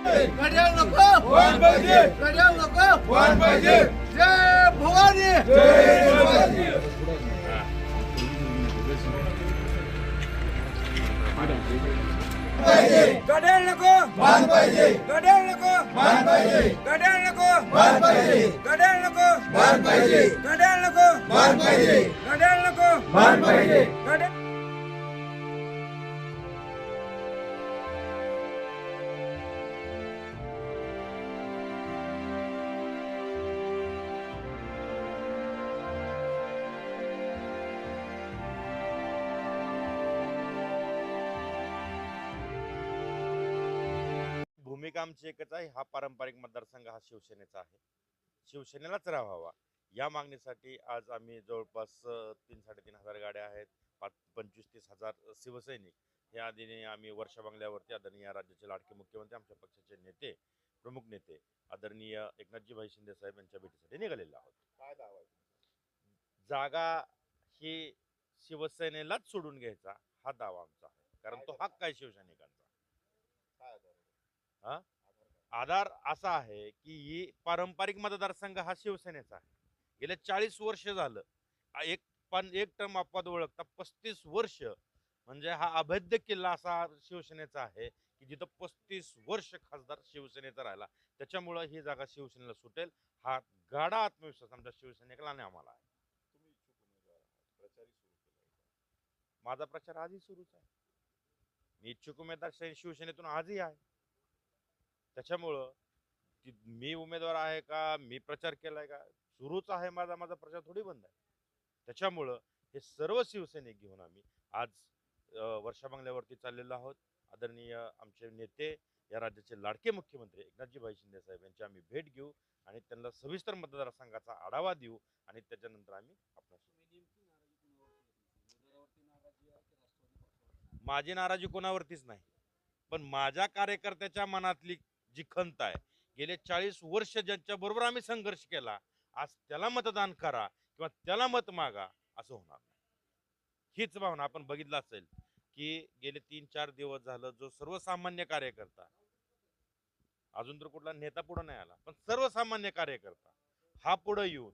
नको व्हायला पाहिजे कड्याव नको व्हायला पाहिजे जय भवानी जय शिवाजी पाहिजे गड्याळ नको मान पाहिजे गड्याळ नको मान पाहिजे गड्याळ नको मान पाहिजे गड्याळ नको मान पाहिजे गड्याळ नको मान पाहिजे गड्याळ नको मान पाहिजे गड्याळ भूमिका आमची एकच आहे हा पारंपरिक मतदारसंघ हा शिवसेनेचा आहे शिवसेनेलाच राहावा या मागणीसाठी आज आम्ही जवळपास तीन साडेतीन हजार गाड्या आहेत पाच पंचवीस तीस हजार शिवसैनिक या आधीने आम्ही वर्षा बंगल्यावरती आदरणीय या राज्याचे लाडके मुख्यमंत्री आमच्या पक्षाचे नेते प्रमुख नेते आदरणीय एकनाथजीभाई शिंदे साहेब यांच्या भेटीसाठी निघालेलो आहोत काय दावा? जागा ही शिवसेनेलाच सोडून घ्यायचा हा दावा आमचा आहे कारण तो हक्क आहे शिवसैनिकांचा? हा? आधार आधार असा आहे की ही पारंपरिक मतदारसंघ हा शिवसेनेचा आहे. गेल्या चाळीस वर्ष झालं. एक पण एक टर्म अपवाद ओळखता पस्तीस वर्ष म्हणजे हा अभेद्य किल्ला असा शिवसेनेचा आहे की जिथं पस्तीस वर्ष खासदार शिवसेनेचा राहिला. त्याच्यामुळं ही जागा शिवसेनेला सुटेल. हा गाढा आत्मविश्वास आमच्या शिवसैनिकाला आणि आम्हाला आहे. माझा प्रचार आजही सुरूच आहे. मी इच्छुक उमेदवार शिवसेनेतून आजही आहे. त्याच्यामुळं ती- मी उमेदवार आहे का? मी प्रचार केलाय का? सुरूच आहे माझा माझा प्रचार थोडी बंद आहे. त्याच्यामुळं हे सर्व शिवसैनिक घेऊन आम्ही आज वर्षाबंगल्यावरती वर्षा बंगल्यावरती चाललेलो आहोत. आदरणीय आमचे नेते या राज्याचे लाडके मुख्यमंत्री एकनाथजीभाई शिंदे साहेब यांची आम्ही भेट घेऊ आणि त्यांना सविस्तर मतदारसंघाचा आढावा देऊ आणि त्याच्यानंतर आम्ही आपल्याशी माझी नाराजी कोणावरतीच नाही. पण माझ्या कार्यकर्त्याच्या मनातली जी खंत आहे. गेले चाळीस वर्ष ज्यांच्या बरोबर आम्ही संघर्ष केला आज त्याला मतदान करा किंवा त्याला मत मागा असं होणार नाही. हीच भावना आपण बघितलं असेल की गेले तीन चार दिवस झालं जो सर्वसामान्य कार्यकर्ता अजून तर कुठला नेता पुढे नाही आला पण सर्वसामान्य कार्यकर्ता हा पुढे येऊन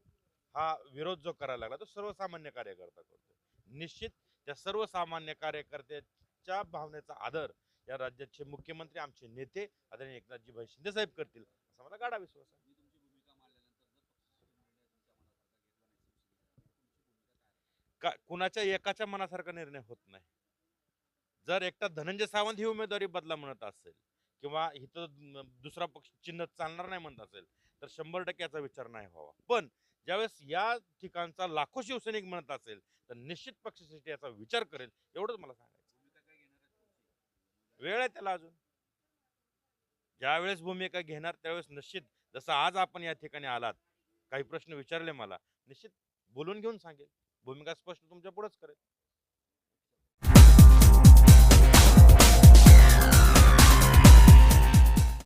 हा विरोध जो करायला लागला तो सर्वसामान्य कार्यकर्ता करतो निश्चित त्या सर्वसामान्य कार्यकर्त्याच्या भावनेचा आदर या राज्याचे मुख्यमंत्री आमचे नेते आदरणीय एकनाथजीभाई शिंदे साहेब करतील असा मला गाडा विश्वास आहे. का कुणाच्या एकाच्या मनासारखा निर्णय होत नाही. जर एकटा धनंजय सावंत ही उमेदवारी बदला म्हणत असेल किंवा इथं दुसरा पक्ष चिन्ह चालणार नाही म्हणत असेल तर शंभर टक्के याचा विचार नाही व्हावा. पण ज्यावेळेस या ठिकाणचा लाखो शिवसैनिक म्हणत असेल तर निश्चित पक्षश्रेष्ठी याचा विचार करेल एवढंच मला सांगा वेळ आहे त्याला अजून. ज्यावेळेस भूमिका घेणार त्यावेळेस निश्चित जसं आज आपण या ठिकाणी आलात काही प्रश्न विचारले मला निश्चित बोलून घेऊन सांगेल. भूमिका स्पष्ट तुमच्या पुढेच करेल.